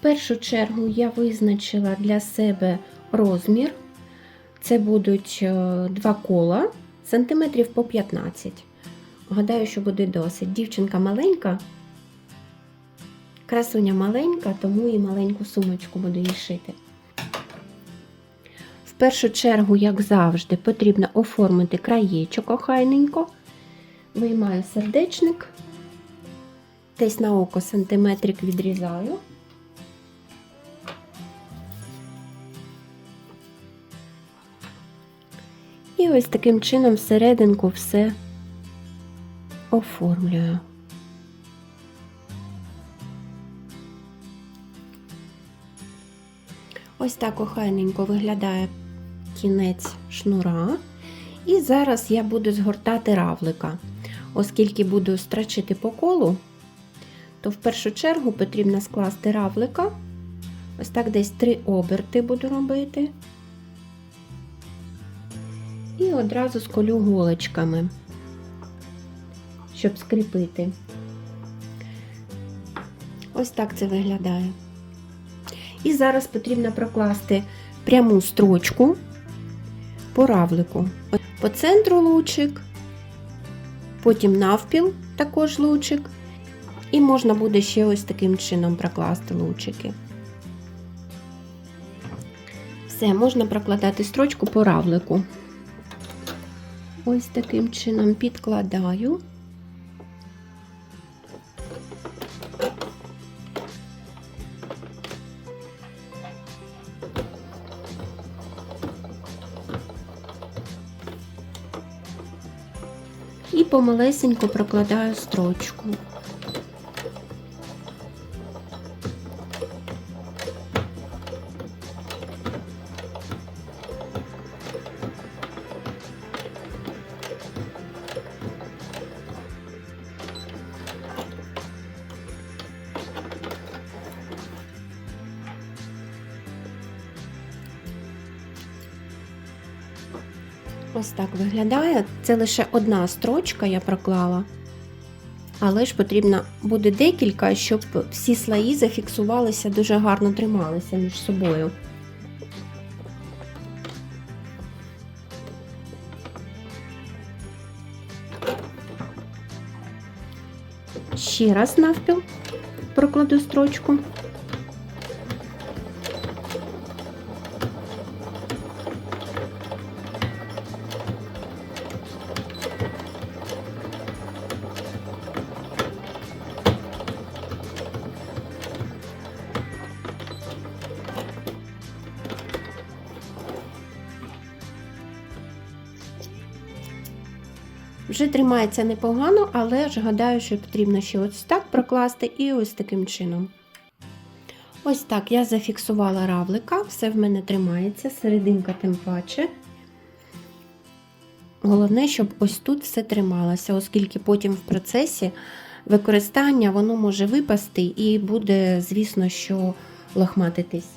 першу чергу я визначила для себе розмір. Це будуть е, два кола, сантиметрів по 15. Гадаю, що буде досить. Дівчинка маленька, красуня маленька, тому і маленьку сумочку буду їй шити. В першу чергу, як завжди, потрібно оформити краєчок охайненько. Виймаю сердечник, десь на око сантиметрик відрізаю. І ось таким чином всерединку все оформлюю. Ось так охайненько виглядає кінець шнура. І зараз я буду згортати равлика. Оскільки буду страчити по колу, то в першу чергу потрібно скласти равлика. Ось так десь три оберти буду робити. І одразу сколю голочками, щоб скріпити. Ось так це виглядає. І зараз потрібно прокласти пряму строчку по равлику. По центру лучик, потім навпіл також лучик. І можна буде ще ось таким чином прокласти лучики. Все, можна прокладати строчку по равлику. Ось таким чином підкладаю. І помалесенько прокладаю строчку. Ось так виглядає. Це лише одна строчка я проклала. Але ж потрібно буде декілька, щоб всі слої зафіксувалися, дуже гарно трималися між собою. Ще раз навпіл прокладу строчку. Тримається непогано, але ж гадаю, що потрібно ще ось так прокласти і ось таким чином. Ось так я зафіксувала равлика, все в мене тримається, серединка тим паче. Головне, щоб ось тут все трималося, оскільки потім в процесі використання воно може випасти і буде, звісно, що лохматитись.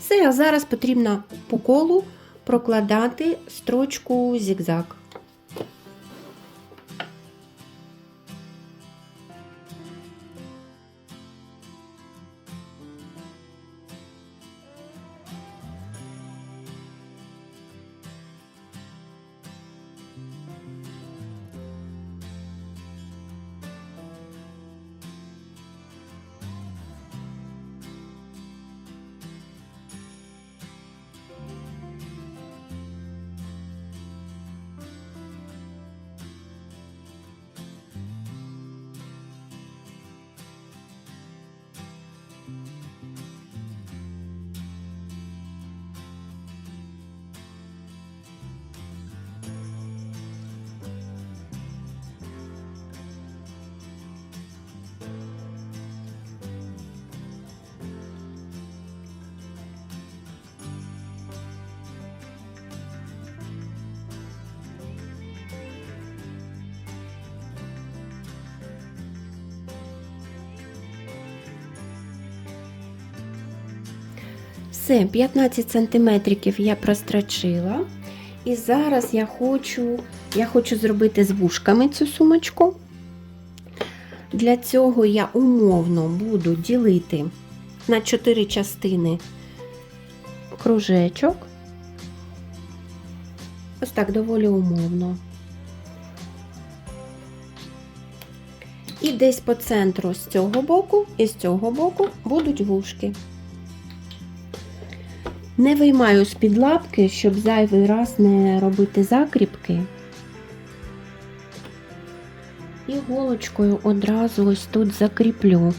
Все, а зараз потрібно по колу прокладати строчку зігзаг. Все, 15 сантиметриків я прострочила. І зараз я хочу, я хочу зробити з вушками цю сумочку. Для цього я умовно буду ділити на 4 частини кружечок. Ось так доволі умовно. І десь по центру з цього боку і з цього боку будуть вушки. Не виймаю з-під лапки, щоб зайвий раз не робити закріпки. І голочкою одразу ось тут закріплю.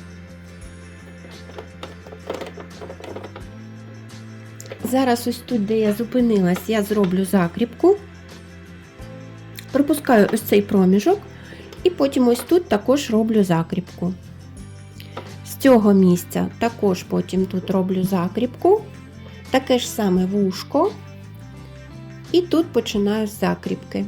Зараз ось тут, де я зупинилась, я зроблю закріпку, пропускаю ось цей проміжок, і потім ось тут також роблю закріпку. З цього місця також потім тут роблю закріпку, таке ж саме вушко, і тут починаю з закріпки.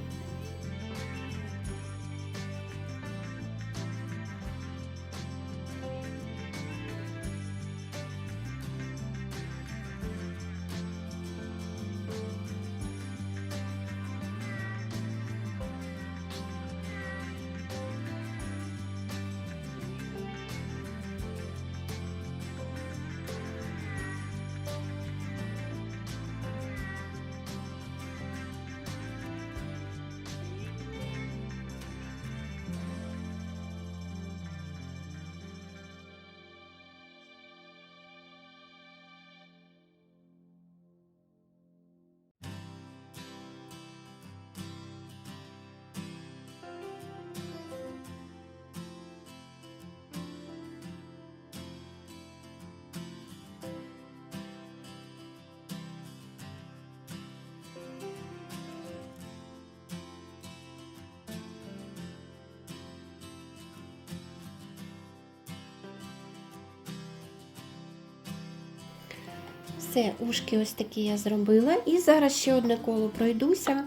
Все, ушки ось такі я зробила. І зараз ще одне коло пройдуся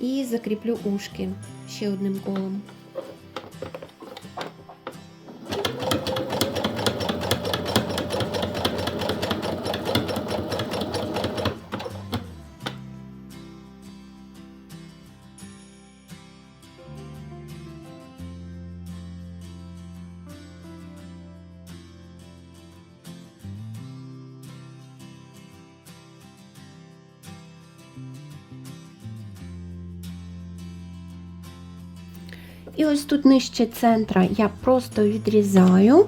і закріплю ушки ще одним колом. І ось тут нижче центра я просто відрізаю.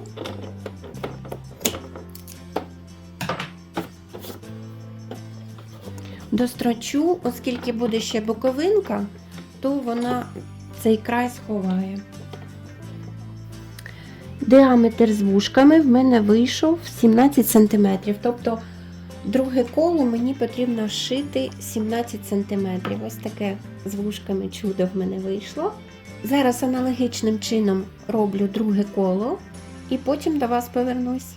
Дострочу, оскільки буде ще боковинка, то вона цей край сховає. Діаметр з вушками в мене вийшов 17 см. Тобто друге коло мені потрібно шити 17 см. Ось таке з вушками чудо в мене вийшло. Зараз аналогічним чином роблю друге коло і потім до вас повернусь.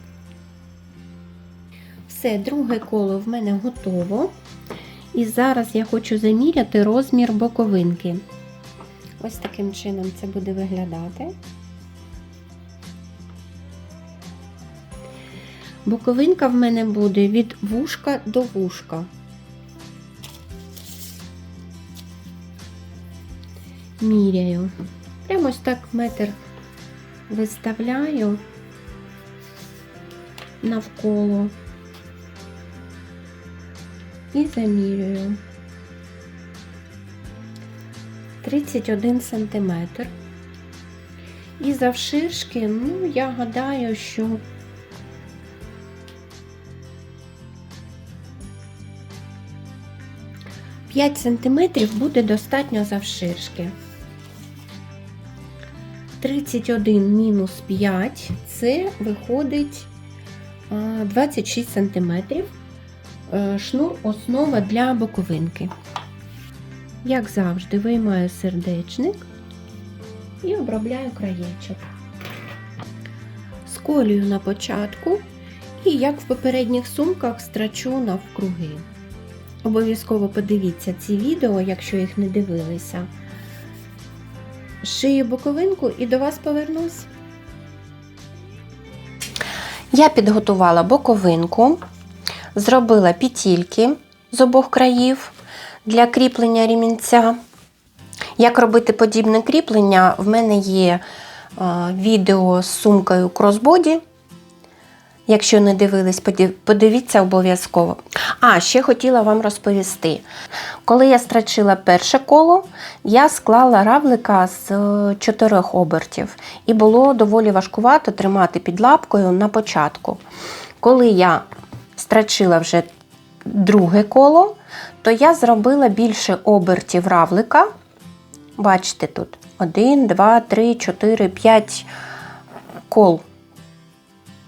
Все, друге коло в мене готово. І зараз я хочу заміряти розмір боковинки. Ось таким чином це буде виглядати. Боковинка в мене буде від вушка до вушка. Міряю. Прямо ось так метр виставляю навколо і замірюю 31 сантиметр. І завширшки, ну, я гадаю, що П'ять сантиметрів буде достатньо завширшки. 31 мінус 5 це виходить 26 см. Шнур основа для боковинки. Як завжди, виймаю сердечник і обробляю краєчок. Сколюю на початку і, як в попередніх сумках, страчу навкруги. Обов'язково подивіться ці відео, якщо їх не дивилися. Шию боковинку і до вас повернусь. Я підготувала боковинку, зробила пітільки з обох країв для кріплення рімінця. Як робити подібне кріплення, в мене є відео з сумкою кросбоді. Якщо не дивились, подивіться обов'язково. А, ще хотіла вам розповісти. Коли я страчила перше коло, я склала равлика з е, чотирьох обертів, і було доволі важкувато тримати під лапкою на початку. Коли я страчила вже друге коло, то я зробила більше обертів равлика. Бачите тут: 1, 2, 3, 4, 5 кол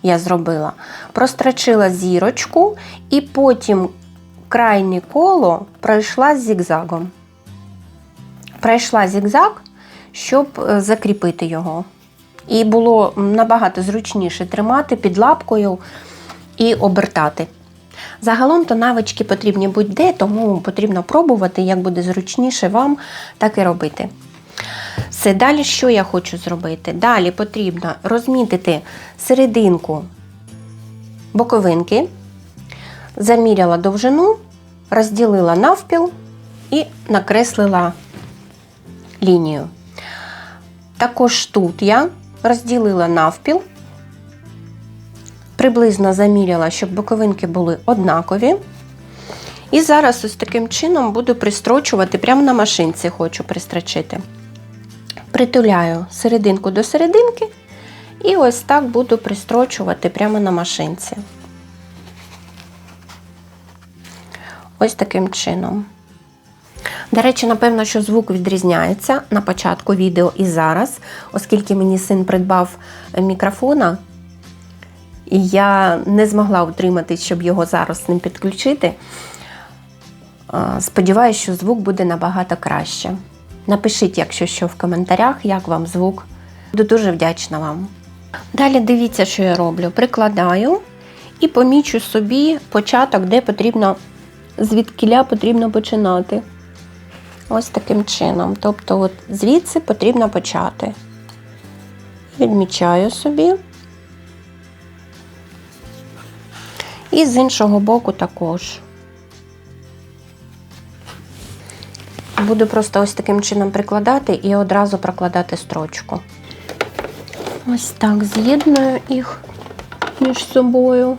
я зробила. Прострочила зірочку і потім крайнє коло пройшла зігзагом. Пройшла зігзаг, щоб е, закріпити його. І було набагато зручніше тримати під лапкою і обертати. Загалом то навички потрібні будь-де, тому потрібно пробувати, як буде зручніше вам, так і робити. Все, далі що я хочу зробити? Далі потрібно розмітити серединку боковинки, заміряла довжину, розділила навпіл і накреслила лінію. Також тут я розділила навпіл, приблизно заміряла, щоб боковинки були однакові. І зараз ось таким чином буду пристрочувати, прямо на машинці хочу пристрочити. Притуляю серединку до серединки і ось так буду пристрочувати прямо на машинці. Ось таким чином. До речі, напевно, що звук відрізняється на початку відео і зараз, оскільки мені син придбав мікрофона, і я не змогла утриматись, щоб його зараз не підключити. А, Сподіваюсь, що звук буде набагато краще. Напишіть, якщо що в коментарях, як вам звук. Буду дуже вдячна вам. Далі дивіться, що я роблю. Прикладаю і помічу собі початок, де потрібно, звідкіля потрібно починати. Ось таким чином. Тобто, от звідси потрібно почати. Відмічаю собі. І з іншого боку також. Буду просто ось таким чином прикладати і одразу прокладати строчку. Ось так з'єдную їх між собою.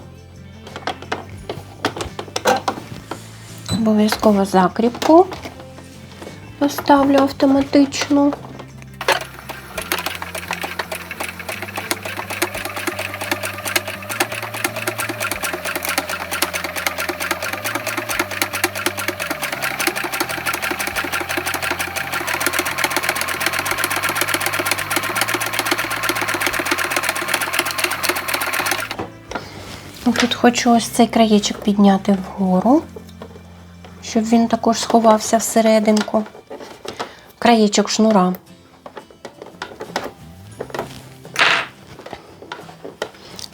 Обов'язково закріпку поставлю автоматично. Тут хочу ось цей краєчок підняти вгору, щоб він також сховався всерединку. Краєчок шнура.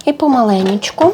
І помаленечку.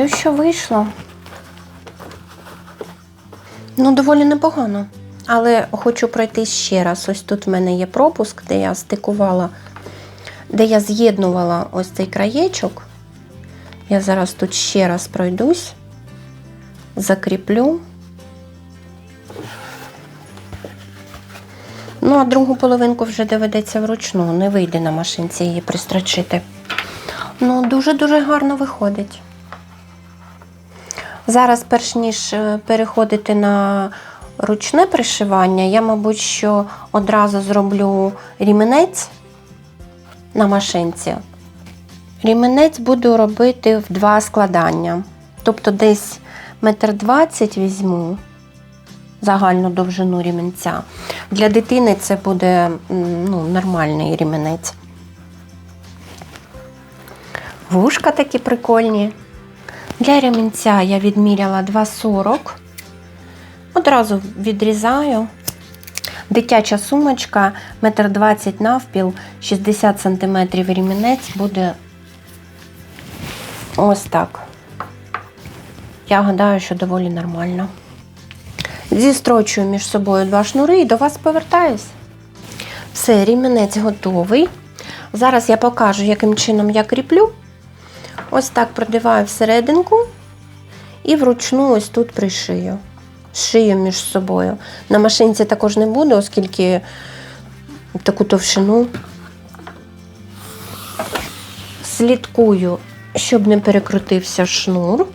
Дивлюсь, що вийшло. Ну, доволі непогано. Але хочу пройти ще раз. Ось тут в мене є пропуск, де я стикувала, де я з'єднувала ось цей краєчок. Я зараз тут ще раз пройдусь, закріплю. Ну, а другу половинку вже доведеться вручну, не вийде на машинці її пристрочити. Ну, дуже-дуже гарно виходить. Зараз, перш ніж е, переходити на ручне пришивання, я, мабуть, що одразу зроблю ріменець на машинці. Ріменець буду робити в два складання. Тобто десь метр двадцять візьму загальну довжину ріменця. Для дитини це буде ну, нормальний ріменець. Вушка такі прикольні. Для ремінця я відміряла 2,40. Одразу відрізаю. Дитяча сумочка 1,20 м навпіл, 60 см ремінець буде Ось так. Я гадаю, що доволі нормально. Зістрочую між собою два шнури і до вас повертаюсь. Все, рівнянець готовий. Зараз я покажу, яким чином я кріплю. Ось так продіваю всерединку і вручну ось тут пришию. Шию між собою. На машинці також не буду, оскільки таку товщину слідкую, щоб не перекрутився шнур.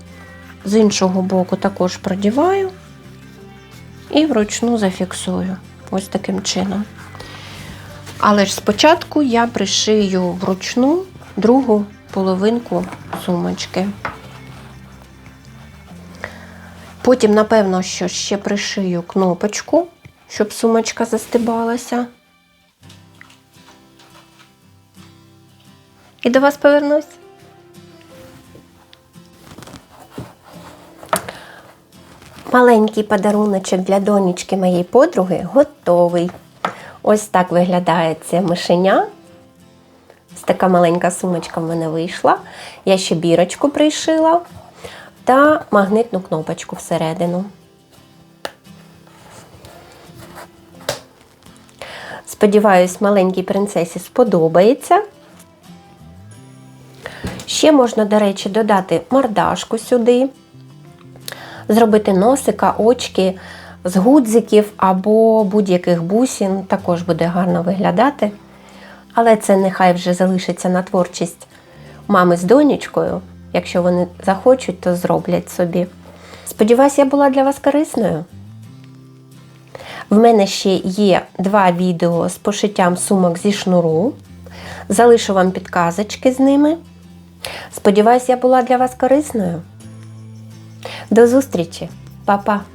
З іншого боку також продіваю і вручну зафіксую. Ось таким чином. Але ж спочатку я пришию вручну другу половинку сумочки. Потім, напевно, що ще пришию кнопочку, щоб сумочка застибалася. І до вас повернусь. Маленький подаруночок для донечки моєї подруги готовий. Ось так виглядає це мишеня. Ось така маленька сумочка в мене вийшла. Я ще бірочку пришила та магнитну кнопочку всередину. Сподіваюсь, маленькій принцесі сподобається. Ще можна, до речі, додати мордашку сюди, зробити носика, очки з гудзиків або будь-яких бусин, також буде гарно виглядати. Але це нехай вже залишиться на творчість мами з донечкою. Якщо вони захочуть, то зроблять собі. Сподіваюсь, я була для вас корисною. В мене ще є два відео з пошиттям сумок зі шнуру. Залишу вам підказочки з ними. Сподіваюсь, я була для вас корисною. До зустрічі, Па-па!